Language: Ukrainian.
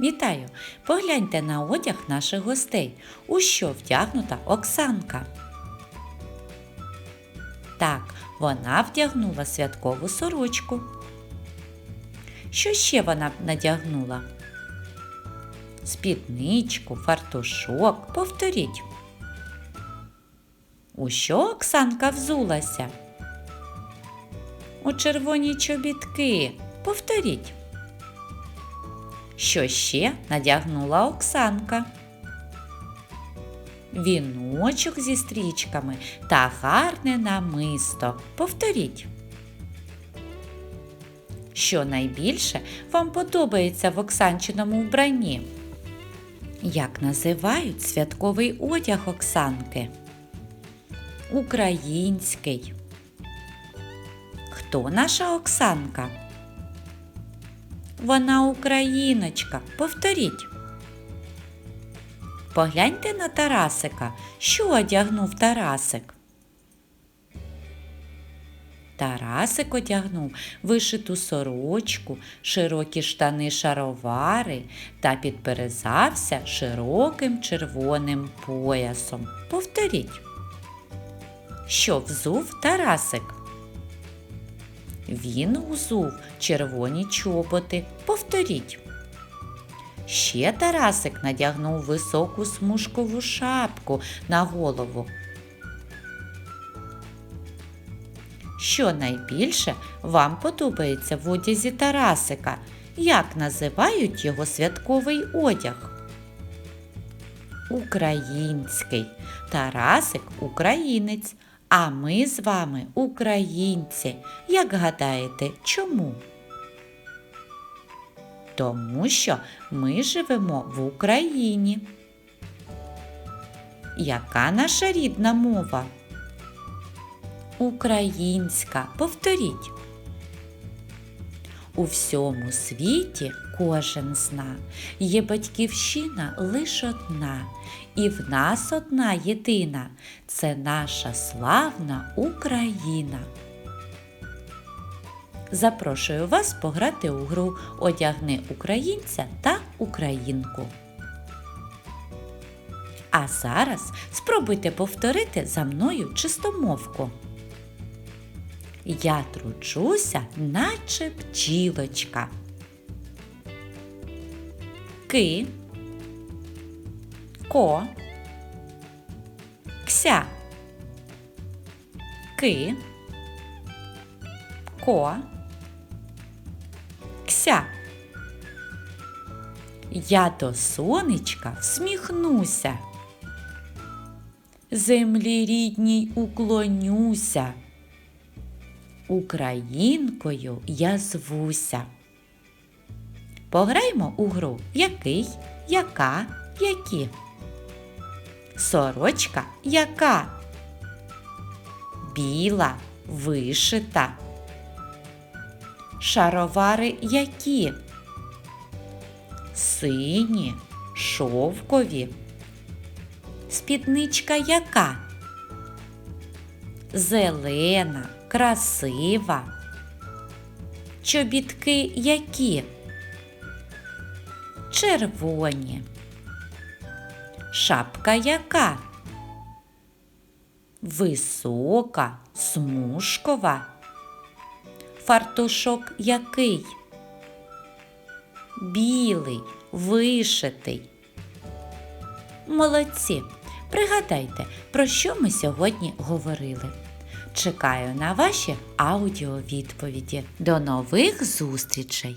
Вітаю! Погляньте на одяг наших гостей. У що вдягнута Оксанка? Так, вона вдягнула святкову сорочку. Що ще вона надягнула? Спідничку, фартушок. Повторіть. У що Оксанка взулася? У червоні чобітки. Повторіть. Що ще надягнула Оксанка? Віночок зі стрічками та гарне намисто. Повторіть. Що найбільше вам подобається в Оксанчиному вбранні? Як називають святковий одяг Оксанки? Український. Хто наша Оксанка? Вона україночка. Повторіть. Погляньте на Тарасика. Що одягнув Тарасик? Тарасик одягнув вишиту сорочку, широкі штани шаровари та підперезався широким червоним поясом. Повторіть. Що взув Тарасик? Він узув червоні чоботи. Повторіть. Ще Тарасик надягнув високу смужкову шапку на голову. Що найбільше вам подобається в одязі Тарасика? Як називають його святковий одяг? Український. Тарасик українець. А ми з вами українці. Як гадаєте, чому? Тому що ми живемо в Україні. Яка наша рідна мова? Українська. Повторіть. У всьому світі кожен зна, є батьківщина лиш одна, і в нас одна єдина це наша славна Україна. Запрошую вас пограти у гру Одягни українця та українку. А зараз спробуйте повторити за мною чистомовку. Я тручуся, наче пчілочка. Ки. Ко. Кся. Ки. Ко. Кся. Я до сонечка всміхнуся. Землі рідній уклонюся. Українкою я звуся. Пограємо у гру який, яка, які. Сорочка яка? Біла, вишита. Шаровари які? Сині, шовкові. Спідничка яка? Зелена, красива. Чобітки які? Червоні. Шапка яка? Висока, смужкова. Фартушок який? Білий, вишитий. Молодці! Пригадайте, про що ми сьогодні говорили. Чекаю на ваші аудіовідповіді. До нових зустрічей!